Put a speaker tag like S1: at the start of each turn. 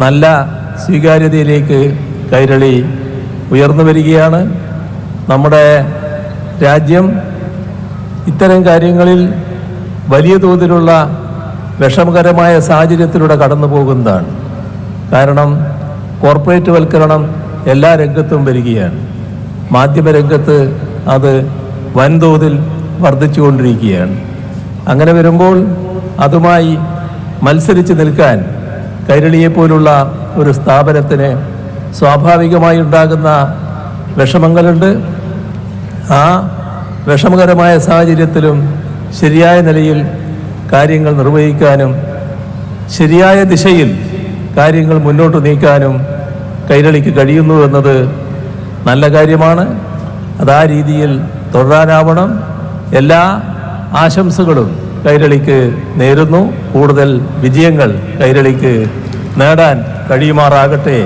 S1: നല്ല സ്വീകാര്യതയിലേക്ക് കൈരളി ഉയർന്നു വരികയാണ്. നമ്മുടെ രാജ്യം ഇത്തരം കാര്യങ്ങളിൽ വലിയ തോതിലുള്ള വിഷമകരമായ സാഹചര്യത്തിലൂടെ കടന്നു പോകുന്നതാണ്. കാരണം കോർപ്പറേറ്റ് വൽക്കരണം എല്ലാ രംഗത്തും വരികയാണ്. മാധ്യമരംഗത്ത് അത് വൻതോതിൽ വർദ്ധിച്ചുകൊണ്ടിരിക്കുകയാണ്. അങ്ങനെ വരുമ്പോൾ അതുമായി മത്സരിച്ച് നിൽക്കാൻ കൈരളിയെപ്പോലുള്ള ഒരു സ്ഥാപനത്തിന് സ്വാഭാവികമായി ഉണ്ടാകുന്ന വിഷമങ്ങളുണ്ട്. ആ വിഷമകരമായ സാഹചര്യത്തിലും ശരിയായ നിലയിൽ കാര്യങ്ങൾ നിർവഹിക്കാനും ശരിയായ ദിശയിൽ കാര്യങ്ങൾ മുന്നോട്ട് നീക്കാനും കൈരളിക്ക് കഴിയുന്നു എന്നത് നല്ല കാര്യമാണ്. അത് ആ രീതിയിൽ തുടരാനാവണം. എല്ലാ ആശംസകളും കൈരളിക്ക് നേരുന്നു. കൂടുതൽ വിജയങ്ങൾ കൈരളിക്ക് നേടാൻ കഴിയുമാറാകട്ടെ.